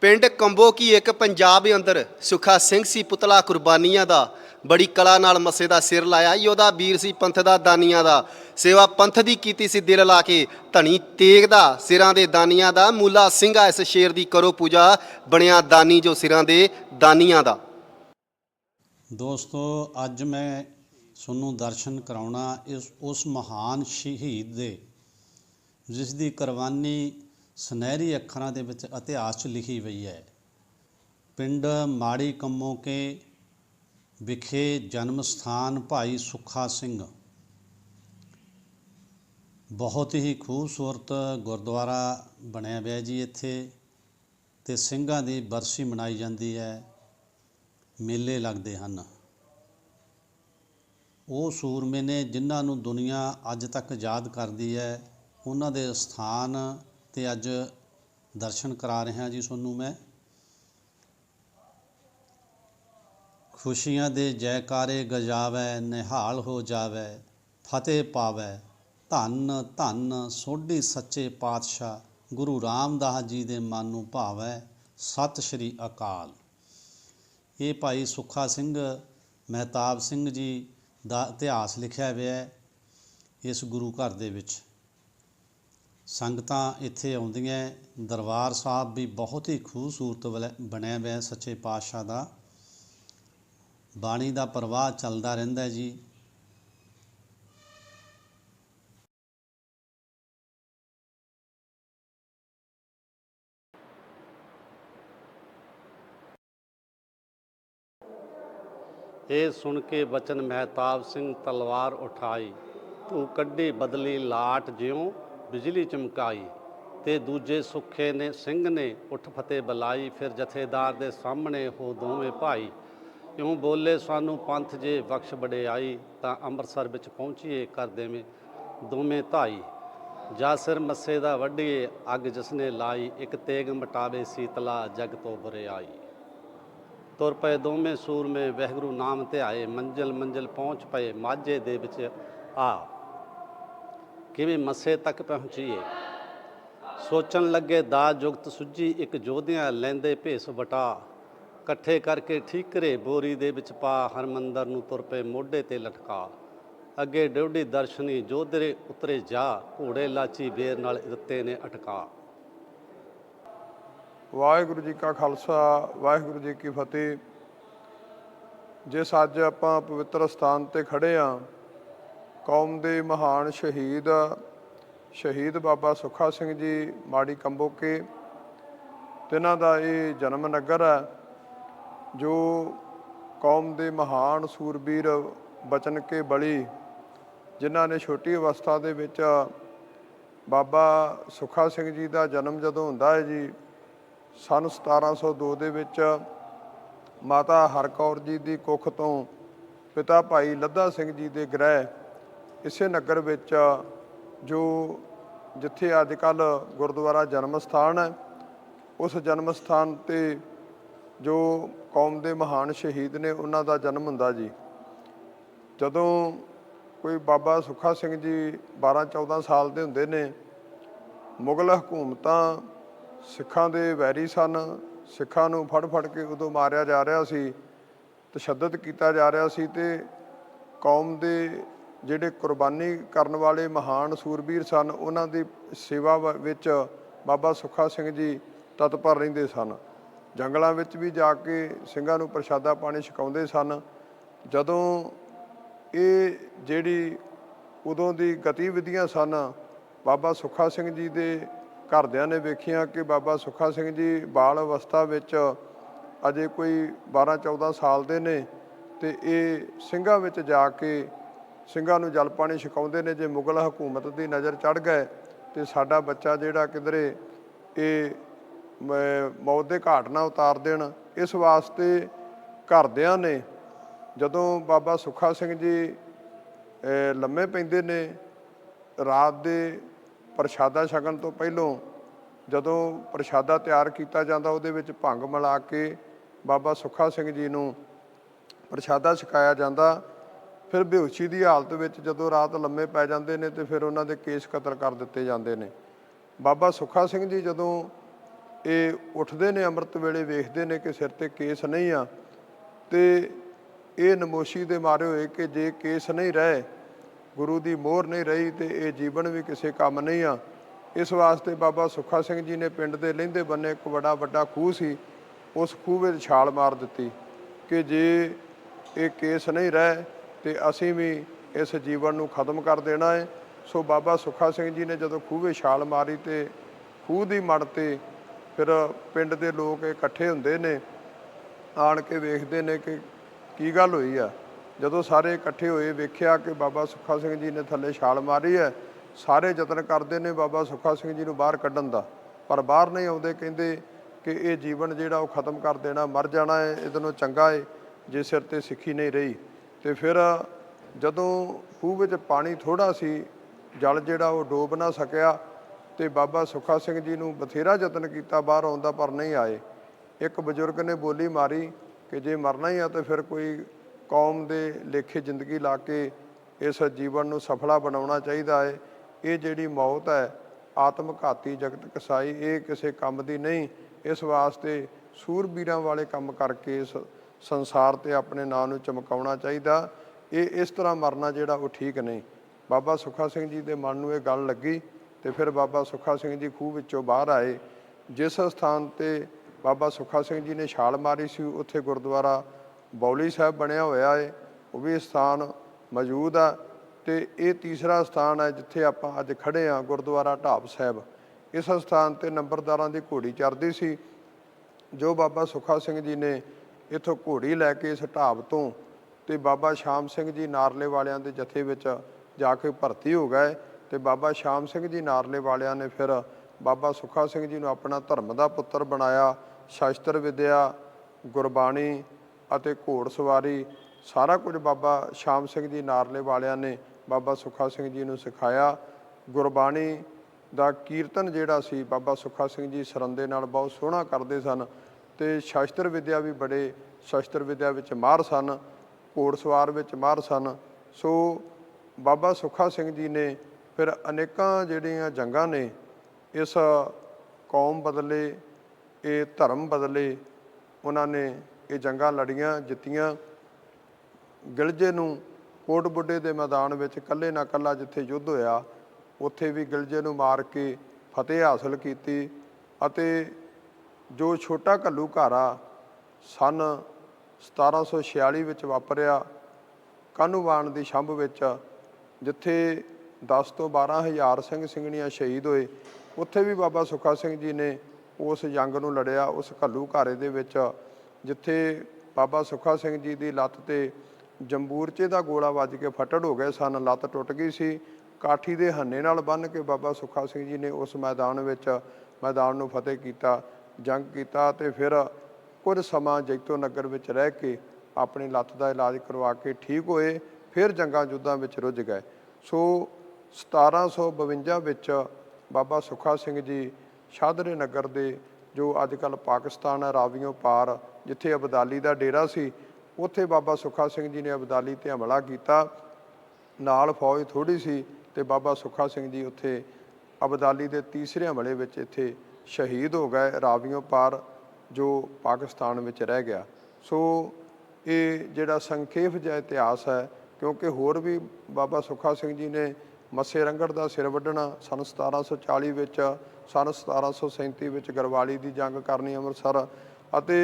ਪਿੰਡ ਕੰਬੋ ਕੀ ਇੱਕ ਪੰਜਾਬ ਅੰਦਰ ਸੁਖਾ ਸਿੰਘ ਸੀ, ਪੁਤਲਾ ਕੁਰਬਾਨੀਆਂ ਦਾ। ਬੜੀ ਕਲਾ ਨਾਲ ਮੱਸੇ ਦਾ ਸਿਰ ਲਾਇਆ। ਯੋਧਾ ਵੀਰ ਸੀ, ਪੰਥ ਦਾ, ਦਾਨੀਆਂ ਦਾ। ਸੇਵਾ ਪੰਥ ਦੀ ਕੀਤੀ ਸੀ, ਦਿਲ ਲਾ ਕੇ। ਧਣੀ ਤੇਗ ਦਾ, ਸਿਰਾਂ ਦੇ ਦਾਨੀਆਂ ਦਾ। ਮੂਲਾ ਸਿੰਘਾ ਇਸ ਸ਼ੇਰ ਦੀ ਕਰੋ ਪੂਜਾ। ਬਣਿਆ ਦਾਨੀ ਜੋ ਸਿਰਾਂ ਦੇ ਦਾਨੀਆਂ ਦਾ। ਦੋਸਤੋ, ਅੱਜ ਮੈਂ ਤੁਹਾਨੂੰ ਦਰਸ਼ਨ ਕਰਾਉਣਾ ਇਸ, ਉਸ ਮਹਾਨ ਸ਼ਹੀਦ ਦੇ, ਜਿਸ ਦੀ ਕੁਰਬਾਨੀ ਸੁਨਹਿਰੀ ਅੱਖਰਾਂ ਦੇ ਵਿੱਚ ਇਤਿਹਾਸ 'ਚ ਲਿਖੀ ਹੋਈ ਹੈ। ਪਿੰਡ ਮਾੜੀ ਕੰਮੋਂ ਕੇ ਵਿਖੇ ਜਨਮ ਸਥਾਨ ਭਾਈ ਸੁੱਖਾ ਸਿੰਘ। ਬਹੁਤ ਹੀ ਖੂਬਸੂਰਤ ਗੁਰਦੁਆਰਾ ਬਣਿਆ ਹੋਇਆ ਜੀ ਇੱਥੇ ਤੇ ਸਿੰਘਾਂ ਦੀ ਬਰਸੀ ਮਨਾਈ ਜਾਂਦੀ ਹੈ। ਮੇਲੇ ਲੱਗਦੇ ਹਨ। ਉਹ ਸੂਰਮੇ ਨੇ ਜਿਨ੍ਹਾਂ ਨੂੰ ਦੁਨੀਆ ਅੱਜ ਤੱਕ ਯਾਦ ਕਰਦੀ ਹੈ, ਉਹਨਾਂ ਦੇ ਸਥਾਨ ਤੇ ਅੱਜ ਦਰਸ਼ਨ ਕਰਾ ਰਿਹਾ ਜੀ ਤੁਹਾਨੂੰ ਮੈਂ। ਖੁਸ਼ੀਆਂ ਦੇ ਜੈਕਾਰੇ ਗਜਾਵੇ, ਨਿਹਾਲ ਹੋ ਜਾਵੇ, ਫਤਿਹ ਪਾਵੇ। ਧੰਨ ਧੰਨ ਸੋਢੀ ਸੱਚੇ ਪਾਤਸ਼ਾਹ, ਗੁਰੂ ਰਾਮਦਾਸ ਜੀ ਦੇ ਮਨ ਨੂੰ ਭਾਵੈ ਸਤਿ ਸ਼੍ਰੀ ਅਕਾਲ। ਇਹ ਭਾਈ ਸੁੱਖਾ ਸਿੰਘ, ਮਹਿਤਾਬ ਸਿੰਘ ਜੀ ਦਾ ਇਤਿਹਾਸ ਲਿਖਿਆ ਹੋਇਆ ਹੈ ਇਸ ਗੁਰੂ ਘਰ ਦੇ ਵਿੱਚ। ਸੰਗਤਾਂ ਇੱਥੇ ਆਉਂਦੀਆਂ ਦਰਬਾਰ ਸਾਹਿਬ ਵੀ ਬਹੁਤ ਹੀ ਖੂਬਸੂਰਤ ਵਲ- ਬਣਿਆ ਹੋਇਆ ਸੱਚੇ ਪਾਤਸ਼ਾਹ ਦਾ। ਬਾਣੀ ਦਾ ਪ੍ਰਵਾਹ ਚੱਲਦਾ ਰਹਿੰਦਾ ਜੀ। ਇਹ ਸੁਣ ਕੇ ਬਚਨ ਮਹਿਤਾਬ ਸਿੰਘ ਤਲਵਾਰ ਉਠਾਈ, ਤੂੰ ਕੱਢੀ ਬਦਲੀ ਲਾਟ ਜਿਉ ਬਿਜਲੀ ਚਮਕਾਈ ਤੇ ਦੂਜੇ ਸੁੱਖੇ ਨੇ ਸਿੰਘ ਨੇ ਉੱਠ ਫਤਿਹ ਬੁਲਾਈ, ਫਿਰ ਜਥੇਦਾਰ ਦੇ ਸਾਹਮਣੇ ਹੋ ਦੋਵੇਂ ਭਾਈ ਕਿਉਂ ਬੋਲੇ ਸਾਨੂੰ ਪੰਥ ਜੇ ਬਖਸ਼ ਵਡਿਆਈ, ਤਾਂ ਅੰਮ੍ਰਿਤਸਰ ਵਿੱਚ ਪਹੁੰਚੀਏ ਕਰ ਦੇਵੇਂ ਦੋਵੇਂ ਧਾਈ। ਜਾ ਸਿਰ ਮੱਸੇ ਦਾ ਵੱਢੀਏ, ਅੱਗ ਜਿਸਨੇ ਲਾਈ, ਇੱਕ ਤੇਗ ਮਟਾਵੇ ਸੀਤਲਾ ਜਗ ਤੋਂ ਬੁਰਿਆਈ ਤੁਰ ਪਏ ਦੋਵੇਂ ਸੂਰਮੇ, ਵਹਿਗੁਰੂ ਨਾਮ ਧਿਆਏ ਮੰਜ਼ਿਲ ਮੰਜ਼ਿਲ ਪਹੁੰਚ ਪਏ, ਮਾਝੇ ਦੇ ਵਿੱਚ ਆ ਕਿਵੇਂ ਮੱਸੇ ਤੱਕ ਪਹੁੰਚੀਏ? ਸੋਚਣ ਲੱਗੇ ਦਾ ਜੁਗਤ ਸੁੱਜੀ ਇੱਕ ਜੋਧਿਆਂ ਲੈਂਦੇ ਭੇਸ ਵਟਾ। ਇਕੱਠੇ ਕਰਕੇ ਠੀਕਰੇ ਬੋਰੀ ਦੇ ਵਿੱਚ ਪਾ ਹਰਮੰਦਰ ਨੂੰ ਤੁਰ ਪਏ ਮੋਢੇ ਤੇ ਲਟਕਾ। ਅੱਗੇ ਡਿਉਢੀ ਦਰਸ਼ਨੀ ਜੋਧਰੇ ਉਤਰੇ ਜਾ, ਘੋੜੇ ਲਾਚੀ ਬੇਰ ਨਾਲ ਦਿੱਤੇ ਨੇ ਅਟਕਾ। ਵਾਹਿਗੁਰੂ ਜੀ ਕਾ ਖਾਲਸਾ, ਵਾਹਿਗੁਰੂ ਜੀ ਕੀ ਫਤਿਹ। ਜਿਸ ਅੱਜ ਆਪਾਂ ਪਵਿੱਤਰ ਸਥਾਨ ਤੇ ਖੜੇ ਆ ਕੌਮ ਦੇ ਮਹਾਨ ਸ਼ਹੀਦ ਸ਼ਹੀਦ ਬਾਬਾ ਸੁੱਖਾ ਸਿੰਘ ਜੀ, ਮਾੜੀ ਕੰਬੋਕੇ। ਤਿਨਾਂ ਦਾ ਇਹ ਜਨਮ ਨਗਰ ਹੈ, ਜੋ ਕੌਮ ਦੇ ਮਹਾਨ ਸੂਰਬੀਰ ਬਚਨ ਕੇ ਬਲੀ, ਜਿਨ੍ਹਾਂ ਨੇ ਛੋਟੀ ਅਵਸਥਾ ਦੇ ਵਿੱਚ ਬਾਬਾ ਸੁੱਖਾ ਸਿੰਘ ਜੀ ਦਾ ਜਨਮ ਜਦੋਂ ਹੁੰਦਾ ਹੈ ਜੀ, ਸਨ 1702 ਦੇ ਵਿੱਚ ਮਾਤਾ ਹਰਕੌਰ ਜੀ ਦੀ ਕੁੱਖ ਤੋਂ ਪਿਤਾ ਭਾਈ ਲੱਦਾ ਸਿੰਘ ਜੀ ਦੇ ਗ੍ਰਹਿ ਇਸੇ ਨਗਰ ਵਿੱਚ, ਜੋ ਜਿੱਥੇ ਅੱਜ ਕੱਲ ਗੁਰਦੁਆਰਾ ਜਨਮ ਸਥਾਨ ਹੈ, ਉਸ ਜਨਮ ਸਥਾਨ ਤੇ ਜੋ ਕੌਮ ਦੇ ਮਹਾਨ ਸ਼ਹੀਦ ਨੇ ਉਹਨਾਂ ਦਾ ਜਨਮ ਹੁੰਦਾ ਜੀ। ਜਦੋਂ ਕੋਈ ਬਾਬਾ ਸੁੱਖਾ ਸਿੰਘ ਜੀ 12 14 ਸਾਲ ਦੇ ਹੁੰਦੇ ਨੇ, ਮੁਗਲ ਹਕੂਮਤਾਂ ਸਿੱਖਾਂ ਦੇ ਵੈਰੀ ਸਨ, ਸਿੱਖਾਂ ਨੂੰ ਫੜ ਫੜ ਕੇ ਉਦੋਂ ਮਾਰਿਆ ਜਾ ਰਿਹਾ ਸੀ, ਤਸ਼ੱਦਦ ਕੀਤਾ ਜਾ ਰਿਹਾ ਸੀ ਤੇ ਕੌਮ ਦੇ ਜਿਹੜੇ ਕੁਰਬਾਨੀ ਕਰਨ ਵਾਲੇ ਮਹਾਨ ਸੂਰਬੀਰ ਸਨ, ਉਹਨਾਂ ਦੀ ਸੇਵਾ ਵ- ਵਿੱਚ ਬਾਬਾ ਸੁੱਖਾ ਸਿੰਘ ਜੀ ਤਤਪਰ ਰਹਿੰਦੇ ਸਨ। ਜੰਗਲਾਂ ਵਿੱਚ ਵੀ ਜਾ ਕੇ ਸਿੰਘਾਂ ਨੂੰ ਪ੍ਰਸ਼ਾਦਾ ਪਾਣੀ ਛਕਾਉਂਦੇ ਸਨ। ਜਦੋਂ ਇਹ ਜਿਹੜੀ ਉਦੋਂ ਦੀ ਗਤੀਵਿਧੀਆਂ ਸਨ, ਬਾਬਾ ਸੁੱਖਾ ਸਿੰਘ ਜੀ ਦੇ ਘਰਦਿਆਂ ਨੇ ਵੇਖੀਆਂ ਕਿ ਬਾਬਾ ਸੁੱਖਾ ਸਿੰਘ ਜੀ ਬਾਲ ਅਵਸਥਾ ਵਿੱਚ ਅਜੇ ਕੋਈ 12 14 ਸਾਲ ਦੇ ਨੇ ਤੇ ਇਹ ਸਿੰਘਾਂ ਵਿੱਚ ਜਾ ਕੇ ਸਿੰਘਾਂ ਨੂੰ ਜਲ ਪਾਣੀ ਛਕਾਉਂਦੇ ਨੇ, ਜੇ ਮੁਗਲ ਹਕੂਮਤ ਦੀ ਨਜ਼ਰ ਚੜ ਗਏ ਤੇ ਸਾਡਾ ਬੱਚਾ ਜਿਹੜਾ ਕਿਧਰੇ ਇਹ ਮ- ਮੌਤ ਦੇ ਘਾਟ ਨਾ ਉਤਾਰ ਦੇਣ, ਇਸ ਵਾਸਤੇ ਘਰਦਿਆਂ ਨੇ ਜਦੋਂ ਬਾਬਾ ਸੁੱਖਾ ਸਿੰਘ ਜੀ ਲੰਮੇ ਪੈਂਦੇ ਨੇ, ਰਾਤ ਦੇ ਪ੍ਰਸ਼ਾਦਾ ਛਕਣ ਤੋਂ ਪਹਿਲਾਂ ਜਦੋਂ ਪ੍ਰਸ਼ਾਦਾ ਤਿਆਰ ਕੀਤਾ ਜਾਂਦਾ, ਉਹਦੇ ਵਿੱਚ ਭੰਗ ਮਿਲਾ ਕੇ ਬਾਬਾ ਸੁੱਖਾ ਸਿੰਘ ਜੀ ਨੂੰ ਪ੍ਰਸ਼ਾਦਾ ਛਕਾਇਆ ਜਾਂਦਾ। ਫਿਰ ਬੇਹੋਸ਼ੀ ਦੀ ਹਾਲਤ ਵਿੱਚ ਜਦੋਂ ਰਾਤ ਲੰਮੇ ਪੈ ਜਾਂਦੇ ਨੇ ਤੇ ਫਿਰ ਉਹਨਾਂ ਦੇ ਕੇਸ ਕਤਲ ਕਰ ਦਿੱਤੇ ਜਾਂਦੇ ਨੇ। ਬਾਬਾ ਸੁੱਖਾ ਸਿੰਘ ਜੀ ਜਦੋਂ ਇਹ ਉੱਠਦੇ ਨੇ, ਅੰਮ੍ਰਿਤ ਵੇਲੇ ਵੇਖਦੇ ਨੇ ਕਿ ਸਿਰ ਤੇ ਕੇਸ ਨਹੀਂ ਆ ਤੇ ਇਹ ਨਮੋਸ਼ੀ ਦੇ ਮਾਰੇ ਹੋਏ ਕਿ ਜੇ ਕੇਸ ਨਹੀਂ ਰਹੇ, ਗੁਰੂ ਦੀ ਮੋਹਰ ਨਹੀਂ ਰਹੀ ਤੇ ਇਹ ਜੀਵਨ ਵੀ ਕਿਸੇ ਕੰਮ ਨਹੀਂ ਆ। ਇਸ ਵਾਸਤੇ ਬਾਬਾ ਸੁੱਖਾ ਸਿੰਘ ਜੀ ਨੇ ਪਿੰਡ ਦੇ ਲਹਿੰਦੇ ਬੰਨੇ ਇੱਕ ਬੜਾ ਵੱਡਾ ਖੂਹ ਸੀ, ਉਸ ਖੂਹ ਵਿੱਚ ਛਾਲ ਮਾਰ ਦਿੱਤੀ ਕਿ ਜੇ ਇਹ ਕੇਸ ਨਹੀਂ ਰਹੇ ਤੇ ਅਸੀਂ ਵੀ ਇਸ ਜੀਵਨ ਨੂੰ ਖਤਮ ਕਰ ਦੇਣਾ ਹੈ। ਸੋ ਬਾਬਾ ਸੁੱਖਾ ਸਿੰਘ ਜੀ ਨੇ ਜਦੋਂ ਖੂਹ ਵਿੱਚ ਛਾਲ ਮਾਰੀ ਤੇ ਖੂਹ ਦੀ ਮੜ ਤੇ ਫਿਰ ਪਿੰਡ ਦੇ ਲੋਕ ਇਕੱਠੇ ਹੁੰਦੇ ਨੇ, ਆਣ ਕੇ ਵੇਖਦੇ ਨੇ ਕਿ ਕੀ ਗੱਲ ਹੋਈ ਆ। ਜਦੋਂ ਸਾਰੇ ਇਕੱਠੇ ਹੋਏ ਵੇਖਿਆ ਕਿ ਬਾਬਾ ਸੁੱਖਾ ਸਿੰਘ ਜੀ ਨੇ ਥੱਲੇ ਛਾਲ ਮਾਰੀ ਹੈ, ਸਾਰੇ ਯਤਨ ਕਰਦੇ ਨੇ ਬਾਬਾ ਸੁੱਖਾ ਸਿੰਘ ਜੀ ਨੂੰ ਬਾਹਰ ਕੱਢਣ ਦਾ। ਪਰ ਬਾਹਰ ਨਹੀਂ ਆਉਂਦੇ, ਕਹਿੰਦੇ ਕਿ ਇਹ ਜੀਵਨ ਜਿਹੜਾ ਉਹ ਖਤਮ ਕਰ ਦੇਣਾ, ਮਰ ਜਾਣਾ ਹੈ, ਇਹਦੇ ਨਾਲੋਂ ਚੰਗਾ ਹੈ, ਜੇ ਸਿਰ ਤੇ ਸਿੱਖੀ ਨਹੀਂ ਰਹੀ। ਤੇ ਫਿਰ ਜਦੋਂ ਖੂਹ ਵਿੱਚ ਪਾਣੀ ਥੋੜਾ ਸੀ, ਜਲ ਜਿਹੜਾ ਉਹ ਡੋਬ ਨਾ ਸਕਿਆ ਤੇ ਬਾਬਾ ਸੁੱਖਾ ਸਿੰਘ ਜੀ ਨੂੰ ਬਥੇਰਾ ਯਤਨ ਕੀਤਾ, ਬਾਹਰ ਆਉਂਦਾ ਪਰ ਨਹੀਂ ਆਏ। ਇੱਕ ਬਜ਼ੁਰਗ ਨੇ ਬੋਲੀ ਮਾਰੀ ਕਿ ਜੇ ਮਰਨਾ ਹੀ ਆ ਤਾਂ ਫਿਰ ਕੋਈ ਕੌਮ ਦੇ ਲੇਖੇ ਜ਼ਿੰਦਗੀ ਲਾ ਕੇ ਇਸ ਜੀਵਨ ਨੂੰ ਸਫਲਾ ਬਣਾਉਣਾ ਚਾਹੀਦਾ ਹੈ ਇਹ ਜਿਹੜੀ ਮੌਤ ਹੈ ਆਤਮਘਾਤੀ ਜਗਤ ਕਸਾਈ, ਇਹ ਕਿਸੇ ਕੰਮ ਦੀ ਨਹੀਂ। ਇਸ ਵਾਸਤੇ ਸੂਰਬੀਰਾਂ ਵਾਲੇ ਕੰਮ ਕਰਕੇ ਇਸ ਸੰਸਾਰ ਤੇ ਆਪਣੇ ਨਾਂ ਨੂੰ ਚਮਕਾਉਣਾ ਚਾਹੀਦਾ। ਇਹ ਇਸ ਤਰ੍ਹਾਂ ਮਰਨਾ ਜਿਹੜਾ ਉਹ ਠੀਕ ਨਹੀਂ। ਬਾਬਾ ਸੁੱਖਾ ਸਿੰਘ ਜੀ ਦੇ ਮਨ ਨੂੰ ਇਹ ਗੱਲ ਲੱਗੀ ਤੇ ਫਿਰ ਬਾਬਾ ਸੁੱਖਾ ਸਿੰਘ ਜੀ ਖੂਹ ਵਿੱਚੋਂ ਬਾਹਰ ਆਏ। ਜਿਸ ਸਥਾਨ ਤੇ ਬਾਬਾ ਸੁੱਖਾ ਸਿੰਘ ਜੀ ਨੇ ਛਾਲ ਮਾਰੀ ਸੀ, ਉੱਥੇ ਗੁਰਦੁਆਰਾ ਬੌਲੀ ਸਾਹਿਬ ਬਣਿਆ ਹੋਇਆ ਹੈ ਉਹ ਵੀ ਸਥਾਨ ਮੌਜੂਦ ਆ ਤੇ ਇਹ ਤੀਸਰਾ ਸਥਾਨ ਹੈ ਜਿੱਥੇ ਆਪਾਂ ਅੱਜ ਖੜੇ ਆ, ਗੁਰਦੁਆਰਾ ਢਾਬ ਸਾਹਿਬ। ਇਸ ਸਥਾਨ ਤੇ ਨੰਬਰਦਾਰਾਂ ਦੀ ਘੋੜੀ ਚੜਦੀ ਸੀ। ਜੋ ਬਾਬਾ ਸੁੱਖਾ ਸਿੰਘ ਜੀ ਨੇ ਇਥੋਂ ਘੋੜੀ ਲੈ ਕੇ ਇਸ ਢਾਬ ਤੋਂ ਤੇ ਬਾਬਾ ਸ਼ਾਮ ਸਿੰਘ ਜੀ ਨਾਰਲੇ ਵਾਲਿਆਂ ਦੇ ਜਥੇ ਵਿੱਚ ਜਾ ਕੇ ਭਰਤੀ ਹੋ ਗਏ ਤੇ ਬਾਬਾ ਸ਼ਾਮ ਸਿੰਘ ਜੀ ਨਾਰਲੇ ਵਾਲਿਆਂ ਨੇ ਫਿਰ ਬਾਬਾ ਸੁੱਖਾ ਸਿੰਘ ਜੀ ਨੂੰ ਆਪਣਾ ਧਰਮ ਦਾ ਪੁੱਤਰ ਬਣਾਇਆ, ਸ਼ਾਸਤਰ ਵਿਦਿਆ, ਗੁਰਬਾਣੀ ਅਤੇ ਘੋੜ ਸਵਾਰੀ, ਸਾਰਾ ਕੁਝ ਬਾਬਾ ਸ਼ਾਮ ਸਿੰਘ ਜੀ ਨਾਰਲੇ ਵਾਲਿਆਂ ਨੇ ਬਾਬਾ ਸੁੱਖਾ ਸਿੰਘ ਜੀ ਨੂੰ ਸਿਖਾਇਆ। ਗੁਰਬਾਣੀ ਦਾ ਕੀਰਤਨ ਜਿਹੜਾ ਸੀ, ਬਾਬਾ ਸੁੱਖਾ ਸਿੰਘ ਜੀ ਸਰੰਦੇ ਨਾਲ ਬਹੁਤ ਸੋਹਣਾ ਕਰਦੇ ਸਨ। ਤੇ ਸ਼ਾਸਤਰ ਵਿਦਿਆ ਵੀ ਬੜੇ ਸ਼ਾਸਤਰ ਵਿਦਿਆ ਵਿੱਚ ਮਾਹਰ ਸਨ, ਘੋੜਸਵਾਰ ਵਿੱਚ ਮਾਹਰ ਸਨ। ਸੋ ਬਾਬਾ ਸੁੱਖਾ ਸਿੰਘ ਜੀ ਨੇ ਫਿਰ ਅਨੇਕਾਂ ਜਿਹੜੀਆਂ ਜੰਗਾਂ ਨੇ, ਇਸ ਕੌਮ ਬਦਲੇ, ਇਹ ਧਰਮ ਬਦਲੇ ਉਹਨਾਂ ਨੇ ਇਹ ਜੰਗਾਂ ਲੜੀਆਂ, ਜਿੱਤੀਆਂ। ਗਿਲਜੇ ਨੂੰ ਕੋਟ ਬੁੱਢੇ ਦੇ ਮੈਦਾਨ ਵਿੱਚ ਕੱਲੇ ਨਾ ਕੱਲਾ ਜਿੱਥੇ ਯੁੱਧ ਹੋਇਆ, ਉੱਥੇ ਵੀ ਗਿਲਜੇ ਨੂੰ ਮਾਰ ਕੇ ਫਤਿਹ ਹਾਸਲ ਕੀਤੀ ਅਤੇ ਜੋ ਛੋਟਾ ਘੱਲੂ ਘਾਰਾ ਸਨ 1746 ਵਿੱਚ ਵਾਪਰਿਆ, ਕਾਹਨੂੰਵਾਨ ਦੀ ਛੰਭ ਵਿੱਚ, ਜਿੱਥੇ 10 ਤੋਂ 12 ਹਜ਼ਾਰ ਸਿੰਘ ਸਿੰਘਣੀਆਂ ਸ਼ਹੀਦ ਹੋਏ, ਉੱਥੇ ਵੀ ਬਾਬਾ ਸੁੱਖਾ ਸਿੰਘ ਜੀ ਨੇ ਉਸ ਜੰਗ ਨੂੰ ਲੜਿਆ, ਉਸ ਘੱਲੂ ਘਾਰੇ ਦੇ ਵਿੱਚ, ਜਿੱਥੇ ਬਾਬਾ ਸੁੱਖਾ ਸਿੰਘ ਜੀ ਦੀ ਲੱਤ ਤੇ ਜੰਬੂਰਚੇ ਦਾ ਗੋਲਾ ਵੱਜ ਕੇ ਫਟੜ ਹੋ ਗਏ ਸਨ, ਲੱਤ ਟੁੱਟ ਗਈ ਸੀ, ਕਾਠੀ ਦੇ ਹੰਨੇ ਨਾਲ ਬੰਨ੍ਹ ਕੇ ਬਾਬਾ ਸੁੱਖਾ ਸਿੰਘ ਜੀ ਨੇ ਉਸ ਮੈਦਾਨ ਵਿੱਚ ਮੈਦਾਨ ਨੂੰ ਫਤਿਹ ਕੀਤਾ। ਜੰਗ ਕੀਤਾ ਤੇ ਫਿਰ ਕੁਝ ਸਮਾਂ ਜੈਤੋ ਨਗਰ ਵਿੱਚ ਰਹਿ ਕੇ ਆਪਣੀ ਲੱਤ ਦਾ ਇਲਾਜ ਕਰਵਾ ਕੇ ਠੀਕ ਹੋਏ, ਫਿਰ ਜੰਗਾਂ ਯੁੱਧਾਂ ਵਿੱਚ ਰੁੱਝ ਗਏ। ਸੋ 1752 ਵਿੱਚ ਬਾਬਾ ਸੁੱਖਾ ਸਿੰਘ ਜੀ ਸ਼ਾਦਰੇ ਨਗਰ ਦੇ, ਜੋ ਅੱਜ ਕੱਲ ਪਾਕਿਸਤਾਨ ਹੈ ਰਾਵੀਓਂ ਪਾਰ, ਜਿੱਥੇ ਅਬਦਾਲੀ ਦਾ ਡੇਰਾ ਸੀ, ਉੱਥੇ ਬਾਬਾ ਸੁੱਖਾ ਸਿੰਘ ਜੀ ਨੇ ਅਬਦਾਲੀ ਤੇ ਹਮਲਾ ਕੀਤਾ। ਨਾਲ ਫੌਜ ਥੋੜੀ ਸੀ ਤੇ ਬਾਬਾ ਸੁੱਖਾ ਸਿੰਘ ਜੀ ਉੱਥੇ ਅਬਦਾਲੀ ਦੇ ਤੀਸਰੇ ਹਮਲੇ ਵਿੱਚ ਇੱਥੇ ਸ਼ਹੀਦ ਹੋ ਗਏ ਰਾਵੀਓਂ ਪਾਰ ਜੋ ਪਾਕਿਸਤਾਨ ਵਿੱਚ ਰਹਿ ਗਿਆ। ਸੋ ਇਹ ਜਿਹੜਾ ਸੰਖੇਪ ਜਿਹਾ ਇਤਿਹਾਸ ਹੈ, ਕਿਉਂਕਿ ਹੋਰ ਵੀ ਬਾਬਾ ਸੁੱਖਾ ਸਿੰਘ ਜੀ ਨੇ ਮੱਸੇ ਰੰਗੜ ਦਾ ਸਿਰ ਵੱਢਣਾ, ਸਨ 1740 ਵਿੱਚ, ਸਨ 1737 ਵਿੱਚ ਗਰਵਾਲੀ ਦੀ ਜੰਗ ਕਰਨੀ ਅੰਮ੍ਰਿਤਸਰ ਅਤੇ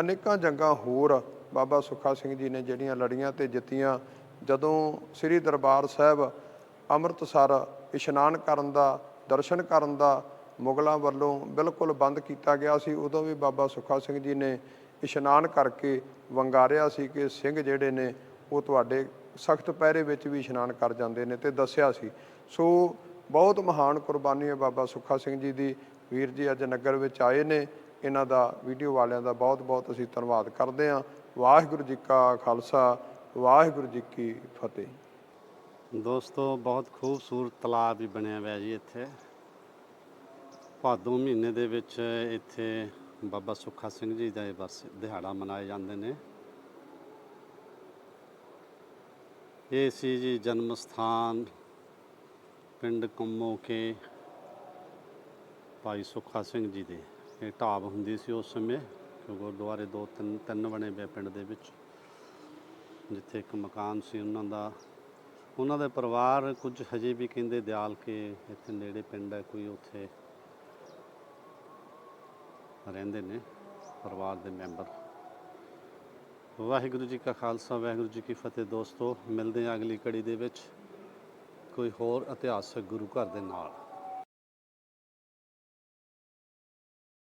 ਅਨੇਕਾਂ ਜੰਗਾਂ ਹੋਰ ਬਾਬਾ ਸੁੱਖਾ ਸਿੰਘ ਜੀ ਨੇ ਜਿਹੜੀਆਂ ਲੜੀਆਂ ਤੇ ਜਿੱਤੀਆਂ। ਜਦੋਂ ਸ੍ਰੀ ਦਰਬਾਰ ਸਾਹਿਬ ਅੰਮ੍ਰਿਤਸਰ ਇਸ਼ਨਾਨ ਕਰਨ ਦਾ, ਦਰਸ਼ਨ ਕਰਨ ਦਾ ਮੁਗਲਾਂ ਵੱਲੋਂ ਬਿਲਕੁਲ ਬੰਦ ਕੀਤਾ ਗਿਆ ਸੀ। ਉਦੋਂ ਵੀ ਬਾਬਾ ਸੁੱਖਾ ਸਿੰਘ ਜੀ ਨੇ ਇਸ਼ਨਾਨ ਕਰਕੇ ਵੰਗਾਰਿਆ ਸੀ ਕਿ ਸਿੰਘ ਜਿਹੜੇ ਨੇ, ਉਹ ਤੁਹਾਡੇ ਸਖਤ ਪਹਿਰੇ ਵਿੱਚ ਵੀ ਇਸ਼ਨਾਨ ਕਰ ਜਾਂਦੇ ਨੇ ਤੇ ਦੱਸਿਆ ਸੀ। ਸੋ ਬਹੁਤ ਮਹਾਨ ਕੁਰਬਾਨੀ ਹੈ ਬਾਬਾ ਸੁੱਖਾ ਸਿੰਘ ਜੀ ਦੀ। ਵੀਰ ਜੀ ਅੱਜ ਨਗਰ ਵਿੱਚ ਆਏ ਨੇ। ਇਹਨਾਂ ਦਾ ਵੀਡੀਓ ਵਾਲਿਆਂ ਦਾ ਬਹੁਤ ਬਹੁਤ ਅਸੀਂ ਧੰਨਵਾਦ ਕਰਦੇ ਹਾਂ। ਵਾਹਿਗੁਰੂ ਜੀ ਕਾ ਖਾਲਸਾ, ਵਾਹਿਗੁਰੂ ਜੀ ਕੀ ਫਤਿਹ। ਦੋਸਤੋ, ਬਹੁਤ ਖੂਬਸੂਰਤ ਤਲਾਬ ਵੀ ਬਣਿਆ ਹੋਇਆ ਜੀ ਇੱਥੇ। ਭਾਦੋਂ ਮਹੀਨੇ ਦੇ ਵਿੱਚ ਇੱਥੇ ਬਾਬਾ ਸੁੱਖਾ ਸਿੰਘ ਜੀ ਦਾ ਇਹ ਬਸ ਦਿਹਾੜਾ ਮਨਾਏ ਜਾਂਦੇ ਨੇ। ਇਹ ਸੀ ਜੀ ਜਨਮ ਸਥਾਨ ਪਿੰਡ ਕੰਮੋ ਕੇ ਭਾਈ ਸੁੱਖਾ ਸਿੰਘ ਜੀ ਦੇ। ਇਹ ਢਾਬ ਹੁੰਦੀ ਸੀ ਉਸ ਸਮੇਂ ਕਿ ਗੁਰਦੁਆਰੇ ਦੋ ਤਿੰਨ ਤਿੰਨ ਬਣੇ ਪਏ ਪਿੰਡ ਦੇ ਵਿੱਚ, ਜਿੱਥੇ ਇੱਕ ਮਕਾਨ ਸੀ ਉਹਨਾਂ ਦਾ। ਉਹਨਾਂ ਦੇ ਪਰਿਵਾਰ ਕੁਝ ਹਜੇ ਵੀ ਕਹਿੰਦੇ ਦਿਆਲ ਕੇ ਇੱਥੇ ਨੇੜੇ ਪਿੰਡ ਹੈ, ਕੋਈ ਉੱਥੇ ਰਹਿੰਦੇ ਨੇ, ਪਰਿਵਾਰ ਦੇ ਮੈਂਬਰ। ਵਾਹਿਗੁਰੂ ਜੀ ਕਾ ਖਾਲਸਾ, ਵਾਹਿਗੁਰੂ ਜੀ ਕੀ ਫਤਿਹ ਦੋਸਤੋ, ਮਿਲਦੇ ਹਾਂ ਅਗਲੀ ਕੜੀ ਦੇ ਵਿੱਚ ਕੋਈ ਹੋਰ ਇਤਿਹਾਸਕ ਗੁਰੂ ਘਰ ਦੇ ਨਾਲ।